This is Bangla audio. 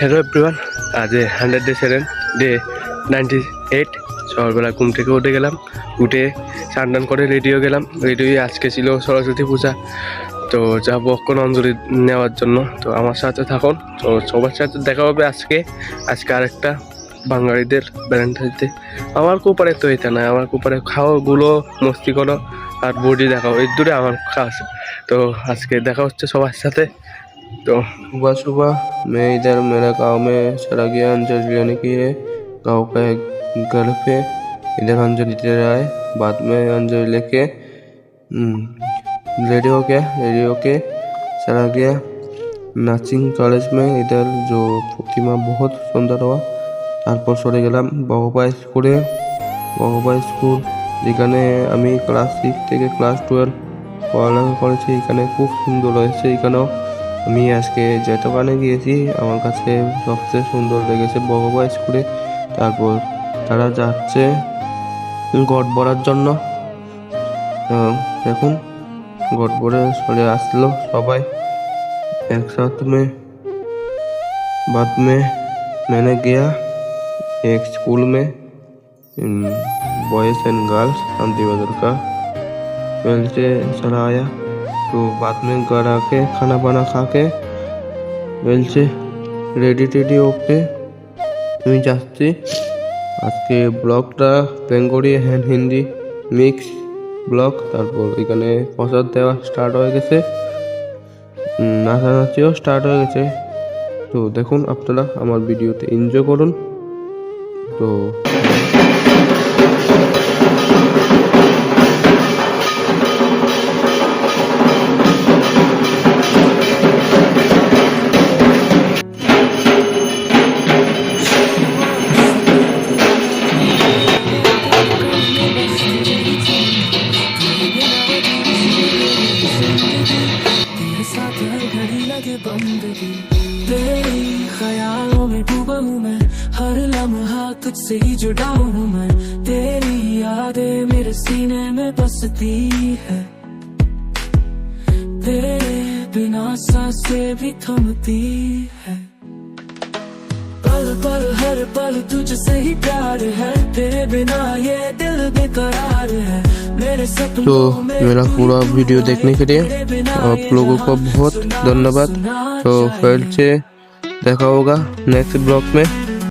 হ্যালো এভরিওয়ান আজ hundred day seven day ninety eight সকালবেলা ঘুম থেকে উঠে গেলাম, উঠে স্নান টান করে রেডি হয়ে গেলাম। রেডি আজকে ছিল সরস্বতী পূজা। তো যাব এখন অঞ্জলি নেওয়ার জন্য। তো আমার সাথে থাকুন। তো সবার সাথে দেখা হবে আজকে। আজকে আরেকটা বাঙালিদের ভ্যালেন্টাইন্স আমার কুপারে তো এটা নয়। আমার কুপারে খাও গুলো মস্তি করো আর বডি দেখাও। এই দূরে আমার খাস তো আজকে দেখা হচ্ছে সবার সাথে। तो सुबह सुबह मैं इधर मेरा गांव में चला गया अंजलि लेने के लिए गांव का एक घर पे इधर अंजलि दे रहा है बाद में अंजलि लेके रेडी हो गया रेडी होके चला गया নাচিং কলেজ মে ইধার যে প্রতিমা বহুত সুন্দর হওয়া তারপর সরে গেলাম বহবা স্কুলে বহবা স্কুল যেখানে আমি ক্লাস সিক্স থেকে ক্লাস টুয়েলভ পড়ালেখা করেছি এখানে খুব সুন্দর হয়েছে এখানেও আমি আজকে যে দোকানে গিয়েছি আমার কাছে সবচেয়ে সুন্দর লেগেছে বহবা স্কুলে তারপর তারা যাচ্ছে গট ভরার জন্য তো দেখুন গট ভরে চলে আসলো সবাই एक साथ में बाद में मैंने गया एक स्कूल में बॉयज़ एंड गर्ल्स शांति बाजार का पहले से चला आया तो बाद में घर आके खाना वाना खा के বেল से রেডি টেডি ওকে আমি যাচ্ছি আজকে ব্লগটা Bengali and Hindi mix blog তারপর এখানে প্রসাদ দেওয়া স্টার্ট হয়ে গেছে উম, নাচানাচিও স্টার্ট হয়ে গেছে তো দেখুন আপনারা আমার ভিডিওতে এনজয় করুন তো लगे बंदगी तेरी ख्यालों में डूबा हूँ मैं। हर लम्हा तुझसे ही जुड़ा हूँ मैं। तेरी यादें मेरे सीने में बसती है। तेरे बिना साँसें भी थमती है। पल पल, हर पल तुझसे ही प्यार है। तेरे बिना ये दिल बेकरार है। तो मेरा पूरा वीडियो देखने के लिए आप लोगों को बहुत धन्यवाद तो। फिर से देखा होगा नेक्स्ट ब्लॉग में